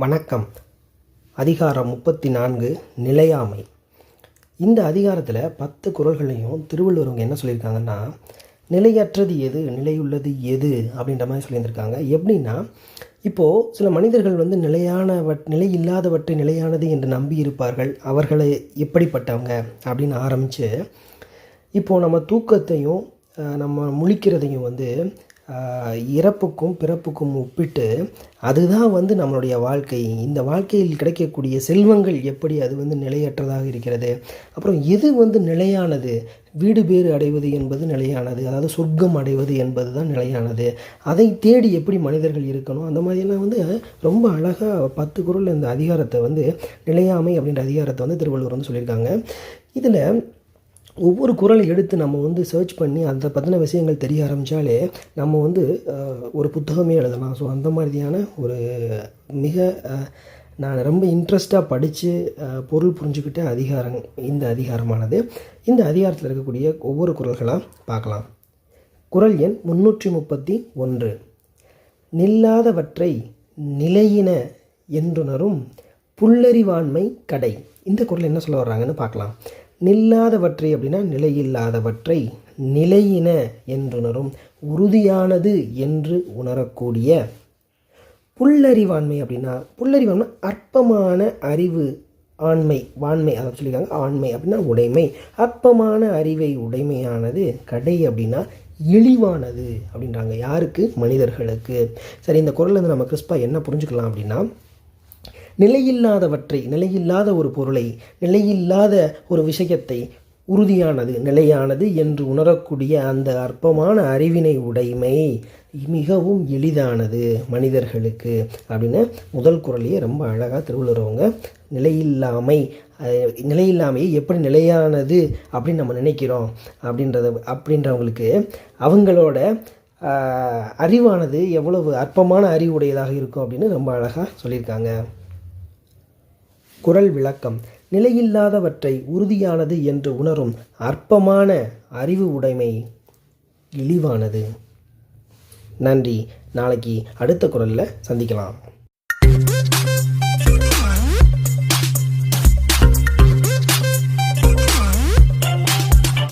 வணக்கம். அதிகாரம் முப்பத்தி நான்கு நிலையாமை. இந்த அதிகாரத்தில் பத்து குறள்களையும் திருவள்ளுவர்வங்க என்ன சொல்லியிருக்காங்கன்னா நிலையற்றது எது நிலையுள்ளது எது அப்படின்ற மாதிரி சொல்லியிருந்திருக்காங்க. எப்படின்னா இப்போது சில மனிதர்கள் வந்து நிலையானவட் நிலை இல்லாதவற்றை நிலையானது என்று நம்பி இருப்பார்கள். அவர்களை எப்படிப்பட்டவங்க அப்படின்னு ஆரம்பித்து இப்போது நம்ம தூக்கத்தையும் நம்ம முழிக்கிறதையும் வந்து இறப்புக்கும் பிறப்புக்கும் ஒப்பிட்டு அதுதான் வந்து நம்மளுடைய வாழ்க்கை. இந்த வாழ்க்கையில் கிடைக்கக்கூடிய செல்வங்கள் எப்படி அது வந்து நிலையற்றதாக இருக்கிறது? அப்புறம் எது வந்து நிலையானது? வீடு பேறு அடைவது என்பது நிலையானது. அதாவது சொர்க்கம் அடைவது என்பது தான் நிலையானது. அதை தேடி எப்படி மனிதர்கள் இருக்கணும்? அந்த மாதிரியெல்லாம் வந்து ரொம்ப அழகாக பத்து குறள் இந்த அதிகாரத்தை வந்து நிலையாமை அப்படின்ற அதிகாரத்தை வந்து திருவள்ளுவர் வந்து சொல்லியிருக்காங்க. இதில் ஒவ்வொரு குரலை எடுத்து நம்ம வந்து சர்ச் பண்ணி அதை பற்றின விஷயங்கள் தெரிய ஆரம்பித்தாலே நம்ம வந்து ஒரு புத்தகமே எழுதலாம். ஸோ அந்த மாதிரியான ஒரு மிக நான் ரொம்ப இன்ட்ரெஸ்டாக படித்து பொருள் புரிஞ்சுக்கிட்ட அதிகாரம் இந்த அதிகாரமானது. இந்த அதிகாரத்தில் இருக்கக்கூடிய ஒவ்வொரு குறள்களாக பார்க்கலாம். குறள் எண் முன்னூற்றி முப்பத்தி ஒன்று. நில்லாதவற்றை நிலையின என்றுணரும் புல்லறிவாண்மை கடை. இந்த குறள் என்ன சொல்ல வர்றாங்கன்னு பார்க்கலாம். நில்லாதவற்றை அப்படின்னா நிலையில்லாதவற்றை நிலையின என்றுணரும் உறுதியானது என்று உணரக்கூடிய புல்லறிவாண்மை அப்படின்னா புல்லறிவாண்மை அற்பமான அறிவு ஆண்மை வாண்மை அதை சொல்லியிருக்காங்க ஆண்மை அப்படின்னா உடைமை. அற்பமான அறிவை உடைமையானது கடை அப்படின்னா இழிவானது அப்படின்றாங்க. யாருக்கு? மனிதர்களுக்கு. சரி இந்த குரல்ல இருந்து நம்ம கிறிஸ்பா என்ன புரிஞ்சுக்கலாம் அப்படின்னா நிலையில்லாதவற்றை நிலையில்லாத ஒரு பொருளை நிலையில்லாத ஒரு விஷயத்தை உறுதியானது நிலையானது என்று உணரக்கூடிய அந்த அற்பமான அறிவினை உடைமை மிகவும் எளிதானது மனிதர்களுக்கு அப்படின்னு முதல் குரலையே ரொம்ப அழகாக திருவள்ளுவங்க நிலையில்லாமை நிலையில்லாமையை எப்படி நிலையானது அப்படின்னு நம்ம நினைக்கிறோம் அப்படின்றத அப்படின்றவங்களுக்கு அவங்களோட அறிவானது எவ்வளவு அற்பமான அறிவுடையதாக இருக்கும் அப்படின்னு ரொம்ப அழகாக சொல்லியிருக்காங்க. குரல் விளக்கம். நிலையில்லாதவற்றை உறுதியானது என்று உணரும் அற்பமான அறிவு உடைமை இழிவானது. நன்றி. நாளைக்கு அடுத்த குரலில் சந்திக்கலாம்.